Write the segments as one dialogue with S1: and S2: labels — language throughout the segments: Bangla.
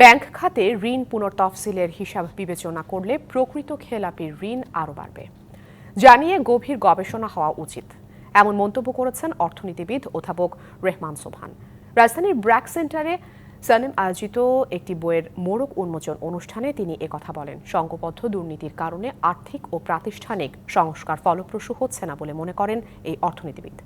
S1: ব্যাংক খাতে ঋণ পুনর্তফসিলের হিসাব বিবেচনা করলে প্রকৃত খেলাপির ঋণ আরও বাড়বে। জানিয়ে গভীর গবেষণা হওয়া উচিত। এমন মন্তব্য করেছেন অর্থনীতিবিদ অধ্যাপক রেহমান সোভান রাজধানীর ব্র্যাক সেন্টারে সানেম আয়োজিত একটি বইয়ের মোড়ক উন্মোচন অনুষ্ঠানে তিনি একথা বলেন। সংঘবদ্ধ দুর্নীতির কারণে আর্থিক ও প্রাতিষ্ঠানিক সংস্কার ফলপ্রসূ হচ্ছে না বলে মনে করেন এই অর্থনীতিবিদ।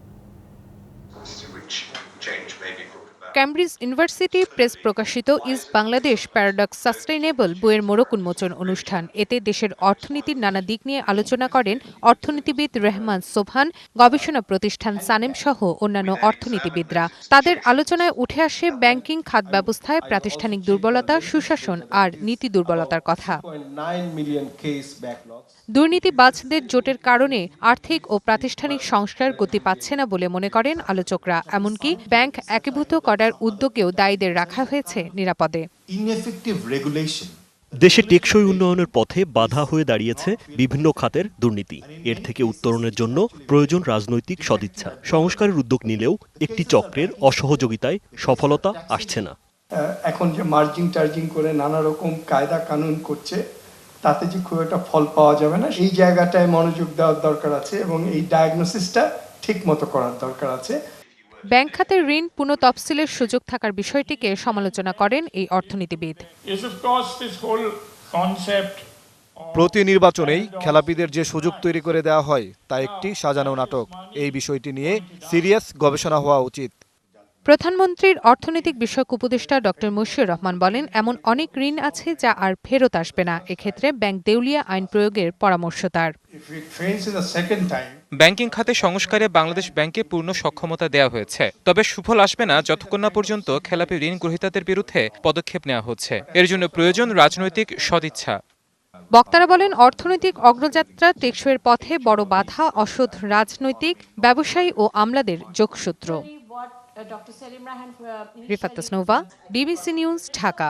S2: ক্যামব্রিজ ইউনিভার্সিটি প্রেস প্রকাশিত ইজ বাংলাদেশ প্যারাডক্স সাস্টেইনেবল বইয়ের মোড়ক উন্মোচন অনুষ্ঠান। এতে দেশের অর্থনীতির নানা দিক নিয়ে আলোচনা করেন অর্থনীতিবিদ রেহমান সোভান গবেষণা প্রতিষ্ঠান সানেম সহ অন্যান্য অর্থনীতিবিদরা। তাদের আলোচনায় উঠে আসে ব্যাংকিং খাত ব্যবস্থায় প্রাতিষ্ঠানিক দুর্বলতা সুশাসন আর নীতি দুর্বলতার কথা।
S3: 0.9 million
S2: দুর্নীতিবাজদের জোটের কারণে আর্থিক ও প্রাতিষ্ঠানিক সংস্কার গতি পাচ্ছে না বলে মনে করেন আলোচকরা। এমনকি ব্যাংক একীভূত করার উদ্যোগেও দায়ীদের রাখা হয়েছে নিরাপদে.
S4: দেশে টেকসই উন্নয়নের পথে বাধা হয়ে দাঁড়িয়েছে বিভিন্ন খাতের দুর্নীতি। এর থেকে উত্তরণের জন্য প্রয়োজন রাজনৈতিক সদিচ্ছা। সংস্কারের উদ্যোগ নিলেও একটি চক্রের অসহযোগিতায় সফলতা আসছে না।
S5: এখন যে মার্জিং টার্জিং করে নানা রকম কায়দা কানুন করছে তাতে যে খুব একটা ফল পাওয়া যাবে না। এই জায়গাটায় মনোযোগ দেওয়ার দরকার আছে এবং এই ডায়াগনোসিসটা ঠিক মতো করার দরকার আছে।
S2: ব্যাংক খাতের ঋণ পুনঃতফসিলের সুযোগ থাকার বিষয়টিকে সমালোচনা করেন এই অর্থনীতিবিদ।
S6: প্রতি নির্বাচনেই খেলাপিদের যে সুযোগ তৈরি করে দেওয়া হয় তা একটি সাজানো নাটক। এই বিষয়টি নিয়ে সিরিয়াস গবেষণা হওয়া উচিত।
S2: প্রধানমন্ত্রীর অর্থনৈতিক বিষয়ক উপদেষ্টা ডক্টর মশিউর রহমান বলেন এমন অনেক ঋণ আছে যা আর ফেরত আসবে না। এক্ষেত্রে ব্যাংক দেউলিয়া আইন প্রয়োগের পরামর্শ তার।
S7: ব্যাংকিং খাতে সংস্কারে বাংলাদেশ ব্যাংকে পূর্ণ সক্ষমতা দেওয়া হয়েছে। তবে সুফল আসবে না যতক্ষণ না পর্যন্ত খেলাপি ঋণ গ্রহীতাদের বিরুদ্ধে পদক্ষেপ নেওয়া হচ্ছে। এর জন্য প্রয়োজন রাজনৈতিক সদিচ্ছা।
S2: বক্তারা বলেন অর্থনৈতিক অগ্রযাত্রা টেকসইয়ের পথে বড় বাধা অসৎ রাজনৈতিক ব্যবসায়ী ও আমলাদের যোগসূত্র। Doctor Selim Rifat Tasnova BBC news Dhaka